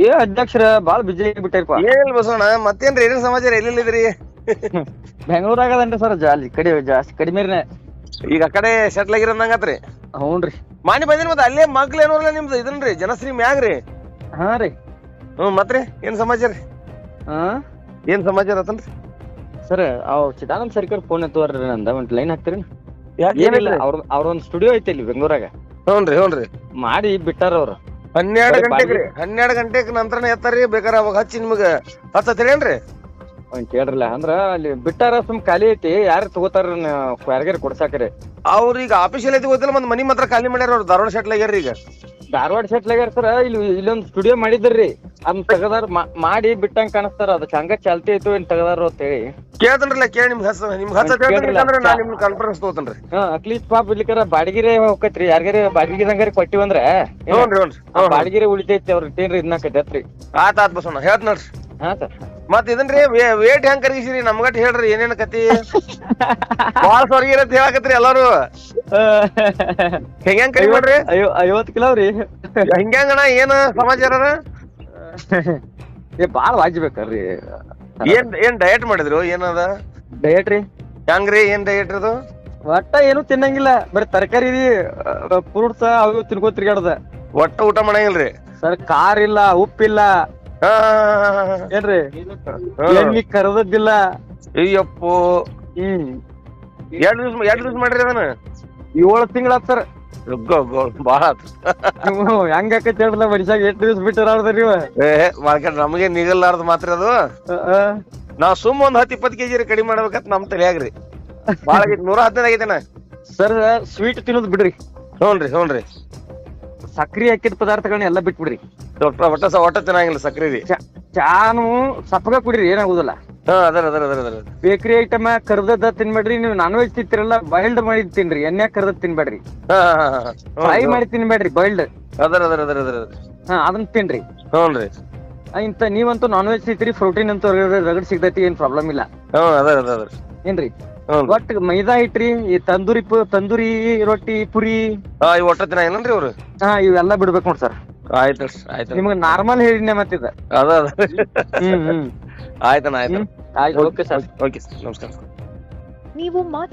ಏ ಅಧ್ಯಕ್ಷರ ಬಾಳ ಬಿಜಿ ಆಗಿಬಿಟ್ಟಾರಪ್ಪ ಏನಿಲ್ಲ ಬಸವಣ್ಣ ಮತ್ತೇನ್ರಿ ಏನೇನ್ ಸಮಾಚಾರ ಎಲ್ಲಿಲ್ಲಿದ್ರಿ ಬೆಂಗಳೂರಾಗ ಅದನ್ರಿ ಸರ್ ಜಾಲಿ ಕಡಿ ಜಾಸ್ತಿ ಕಡಿಮೆರಿನೇ ಈಗ ಆ ಕಡೆ ಸೆಟ್ಲ್ ಆಗಿರಂದಂಗತ್ರಿ ಹ್ಞೂನ್ರಿ ಮಾನಿ ಬಂದಿನ ಮತ್ತೆ ಅಲ್ಲೇ ಮಗ್ಳು ಏನೋಲ್ಲ ನಿಮ್ದು ಇದನ್ರಿ ಜನಶ್ರೀ ಮ್ಯಾಗ್ರಿ. ಹಾ ರೀ. ಹ್ಮ್ ಮತ್ರಿ ಏನ್ ಸಮಾಚಾರ? ಹಾ? ಏನ್ ಸಮಾಚಾರ ಆತನ್ರಿ? ಸರ್ ಅವ್ ಚಿದಾನಂದ್ ಸರ್ಕಾರ ಫೋನ್ ಎತ್ತುವರ್ರಿ ನಂದ ಒಂದ್ ಲೈನ್ ಹಾಕ್ತೀರಿ ಏನಿಲ್ಲ ಅವ್ರ ಅವ್ರೊಂದ್ ಸ್ಟುಡಿಯೋ ಐತಿ ಇಲ್ಲಿ ಬೆಂಗಳೂರಾಗ. ಹ್ಞೂನ್ರಿ ಹ್ಞೂನ್ರಿ. ಮಾಡಿ ಬಿಟ್ಟಾರ ಅವ್ರು. ಹನ್ನೆರಡು ಗಂಟೆಗ್ ರೀ. ಹನ್ನೆರಡು ಗಂಟೆಗೆ ನಂತರ ಎತ್ತಾರಿ ಬೇಕಾರ ಅವಾಗ ಹಚ್ಚಿ ನಿಮ್ಗ ಹತ್ತತ್ತೀರೇನ್ರಿ ಒಂದ್ ಕೇಳ್ರಲ್ಲ ಅಂದ್ರ ಅಲ್ಲಿ ಬಿಟ್ಟಾರ ಸುಮ್ ಖಾಲಿ ಐತಿ ಯಾರು ತಗೋತಾರ ಯಾರಿಗಾರ ಕೊಡ್ಸಾಕ್ರಿ? ಅವ್ರ ಈಗ ಆಫೀಸಲ್ಲಿ ಐತಿ ಗೊತ್ತಿಲ್ಲ ಮತ್ತೆ ಮನಿ ಮಾತ್ರ ಖಾಲಿ ಮಾಡ್ಯಾರ ಅವ್ರು. ಧಾರವಾಡ ಶೆಟ್ಲ್ ಆಗ್ಯಾರ ಈಗ. ಧಾರವಾಡ ಸೆಟ್ಲಾಗ್ಯಾರ ಸರ್ ಇಲ್ಲಿ ಇಲ್ಲೊಂದ್ ಸ್ಟುಡಿಯೋ ಮಾಡಿದ್ರಿ. ಅದನ್ನ ತೆಗದಾರ ಮಾಡಿ ಬಿಟ್ಟಂಗ್ ಕಾಣಿಸ್ತಾರ. ಅದಕ್ಕೆ ಹಂಗ ಚಾಲ್ತಿ ಐತೋ ಏನ್ ತೆಗದಾರ ಅಂತ ಹೇಳಿ. ಕೇಳ್ತನ್ರಲ್ಲ ಕೇಳಿ ನಿಮ್ಗೆ ಹಚ್ಚ ನಿಮ್ಗೆ ಹಚ್ಚ. ಅಂದ್ರೆ ನಾನು ನಿಮ್ಗೆ ಕಾನ್ಫರೆನ್ಸ್ ತಗೋತೇನ್ರಿ ಹಾ ಅಟ್ಲೀಸ್ಟ್ ಪಾಪ ಇಲ್ಲಿಕರ ಬಾಡಿಗೆರೆ ಹೋಗತ್ರಿ ಯಾರಿಗಾರ ಬಾಡಿಗೆದಂಗಾರ ಕೊಟ್ಟಿವಂದ್ರ? ಹ್ಞೂನ್ರಿ ಆ ಬಾಡಿಗೆರೆ ಉಳಿತೈತಿ ಅವ್ರ ಟೇನ್ರಿ ಇದನ್ನ ಕಟ್ಟತ್ರಿ. ಆತ ಆತ್ ಬಸವಣ್ಣ. ಹೇಳ್ತ ನೋಡ್ರಿ. ಹಾ ಸರ್. ಮತ್ ಇದನ್ರಿ ವೇಟ್ ಹೆಂಗ್ ಕರಗಿಸಿರಿ ನಮ್ಗಟ್ ಹೇಳ್ರಿ ಏನೇನ್ ಕತಿ? ಬಾಳ ಸ್ವರ್ಗ ಅಂತ ಹೇಳಕತ್ರಿ ಎಲ್ಲಾರು. ಹೆಂಗ್ ಹೆಂಗ್ ಕಡಿಮೆ ಮಾಡ್ರಿ? ಐವತ್ ಕಿಲೋ ರೀ ಹಿಂಗ್ಯಾಂಗಣ ಏನ್ ಸಮಾಚಾರ? ಏ ಬಾಳ ವಾಜ್ಬೇಕಲ್ರಿ. ಏನ್ ಏನ್ ಡಯಟ್ ಮಾಡಿದ್ರು? ಏನದ? ಡಯಟ್ ರೀ. ಹೆಂಗ್ರಿ ಏನ್ ಡಯಟ್ ಅದು ಒಟ್ಟ ಏನು ತಿನ್ನಂಗಿಲ್ಲ. ಬರೀ ತರಕಾರಿ ಫ್ರೂಟ್ಸ್ ಅವು ತಿನ್ಕೋ ತಿರ್ಗಾಡದ ಒಟ್ಟ ಊಟ ಮಾಡಂಗಿಲ್ರಿ? ಸರ್ ಕಾರ್ ಇಲ್ಲ ಉಪ್ಪಿಲ್ಲ. ಏನ್ರಿ. ಎಣ್ಣಿ ಕರದದ್ದಿಲ್ಲ. ಅಯ್ಯಪ್ಪೋ. ಹ್ಮ್. ಎರಡ್ ದಿವ್ಸ ಎರಡ್ ದಿವ್ಸ ಮಾಡ್ರಿ ಅದನ್ನ? ಏಳು ತಿಂಗಳ ಸರ್. ಬಾಳ ಹೆಂಗ್ ಮನುಷ್ಯಾಗ ಎಷ್ಟು ದಿವಸ ಬಿಟ್ಟಿರಾಡ್ದ್ರಿ ನೀವು? ಏ ಮಾಡ್ಕೊಂಡ್ ನಮಗೆ ನಿಗಲ್ಲಾರ್ದ ಮಾತ್ರ ಅದು. ನಾವ್ ಸುಮ್ ಒಂದ್ ಹತ್ತು ಇಪ್ಪತ್ತು ಕೆಜಿ ಕಡಿಮೆ ಮಾಡ್ಬೇಕಂತ ನಮ್ ತಲೆಯಾಗ್ರಿ. ಬಾಳ ಆಗೈತಿ ನೂರ ಹದಿನೈದು ಆಗೈತೆನ? ಸರ್ ಸ್ವೀಟ್ ತಿನ್ನೋದು ಬಿಡ್ರಿ. ಹ್ಞೂನ್ರಿ ಹ್ಞೂನ್ರಿ ಸಕ್ರಿ ಹಾಕಿದ ಪದಾರ್ಥಗಳನ್ನ ಎಲ್ಲ ಬಿಟ್ಬಿಡ್ರಿ. ಒಟ್ಟ ಒಟ್ಟ ತಿನ್ನಂಗಿಲ್ಲ ಸಕ್ರಿ ಚಾನು ಸಪ್ಪಗ ಕುಡಿರಿ ಏನಾಗುದಿಲ್ಲ. ಹಾ ಅದರ ಅದರ ಅದರ ಅದರ ಬೇಕರಿ ಐಟಮ್ ಕರ್ದದ್ದ ತಿನ್ಬೇಡ್ರಿ ನೀವು ನಾನ್ ವೆಜ್ ತಿಂತಿರಲ್ಲ ಬಾಯ್ಲ್ಡ್ ಮಾಡಿ ತಿನ್ರಿ ಎಣ್ಣೆ ಕರ್ದದ್ ತಿನ್ಬೇಡ್ರಿ. ಹಾ ಹಾ ಹಾ ಹಾ. ಫ್ರೈ ಮಾಡಿ ತಿನ್ಬೇಡ್ರಿ ಬಾಯ್ಲ್ಡ್ ಅದರ ಅದರ ಅದರ ಅದರ ಹಾ ಅದನ್ನ ತಿನ್ರಿ. ಹ್ಞೂನ್ರಿ ಇಂತ ನೀವಂತೂ ನಾನ್ ವೆಜ್ ತಿಂತೀರಿ ಪ್ರೋಟೀನ್ ಅಂತ ರಗಡ್ ಸಿಗ್ತೈತಿ ಏನ್ ಪ್ರಾಬ್ಲಮ್ ಇಲ್ಲ. ಹ್ಞೂ ಅದರ ಅದರ ಅದರ. ಏನ್ರಿ? ಹ್ಞೂ ಒಟ್ ಮೈದಾ ಇಟ್ರಿ ಈ ತಂದೂರಿ ಪು ತಂದೂರಿ ರೊಟ್ಟಿ ಪುರಿ. ಹಾ ಇವ್ ಒಟ್ಟ ತಿನ್ನಂಗಿಲ್ಲನ್ರಿ ಅವ್ರು? ಹಾ ಇವೆಲ್ಲ ಬಿಡ್ಬೇಕು ನೋಡ್ ಸರ್. ಆಯ್ತು ಆಯ್ತು ನಿಮ್ಗೆ ನಾರ್ಮಲ್ ಹೇಳಿನ ಮತ್ತಿದ. ಅದ ಅದ. ಹ್ಮ್ ಹ್ಮ್. ಆಯ್ತಣ್ಣ ಆಯ್ತು ಹ್ಮ್. ಆಯ್ತು ಓಕೆ ಸರ್ ಓಕೆ ನಮಸ್ಕಾರ ನೀವು ಮಾತ್ರ